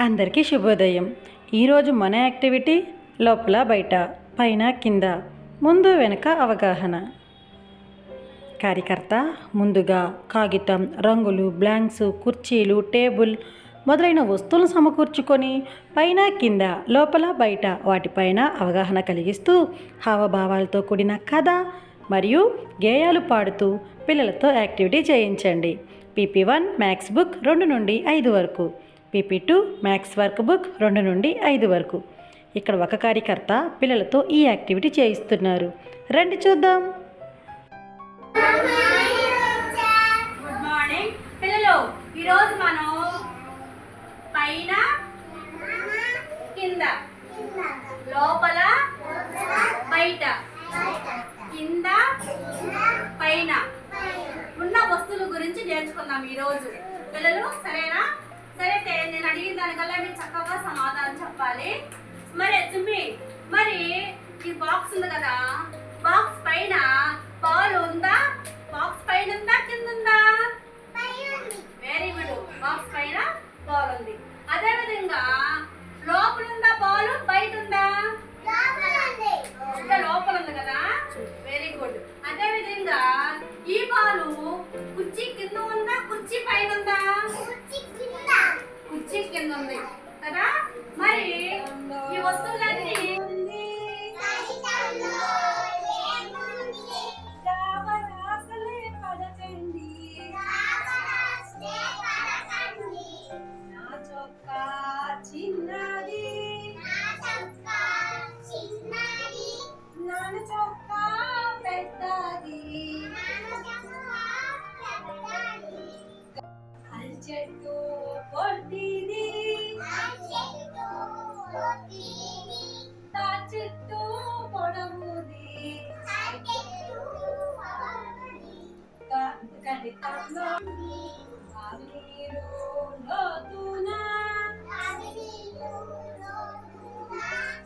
అందరికీ శుభోదయం. ఈరోజు మన యాక్టివిటీ లోపల బయట పైన కింద. ముందు వెనుక అవగాహన. కార్యకర్త ముందుగా కాగితం రంగులు బ్లాంక్స్ కుర్చీలు టేబుల్ మొదలైన వస్తువులను సమకూర్చుకొని పైన కింద లోపల బయట వాటిపైన అవగాహన కలిగిస్తూ హావభావాలతో కూడిన కథ మరియు గేయాలు పాడుతూ పిల్లలతో యాక్టివిటీ చేయించండి. పీపీ వన్ మ్యాథ్స్ బుక్ రెండు నుండి ఐదు వరకు. PP two maths workbook రెండు నుండి ఐదు వరకు. ఇక్కడ ఒక కార్యకర్త పిల్లలతో ఈ యాక్టివిటీ చేయిస్తున్నారు. రండి చూద్దాం. గుడ్ మార్నింగ్ పిల్లలు ఈరోజు మనం పైన కింద లోపల బయట కింద పైన ఉన్న వస్తువుల గురించి నేర్చుకుందాం ఈరోజు. పిల్లలు సరేనా? సరే అయితే నేను అడిగిన దానికల్లా మీరు చక్కగా సమాధానం చెప్పాలి. మరి చుమ్మి మరి ఈ బాక్స్ ఉంది కదా బాక్స్ పైన బాల్ ఉందా? బాక్స్ పైన ఉందా కింద వస్తువులన్నీ చిన్నది. నాన్న చొక్కా పెద్దది.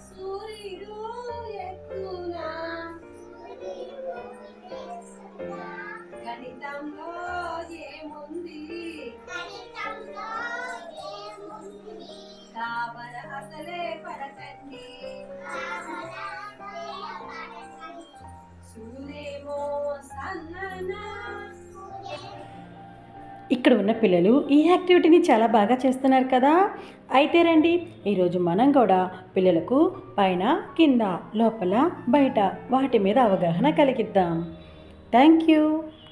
సూర్యుడు ఎక్కున గణితంలో ఏముంది? కావర ఇక్కడ ఉన్న పిల్లలు ఈ యాక్టివిటీని చాలా బాగా చేస్తున్నారు కదా. అయితే రండి ఈరోజు మనం కూడా పిల్లలకు పైన కింద లోపల బయట వాటి మీద అవగాహన కలిగిద్దాం. Thank you.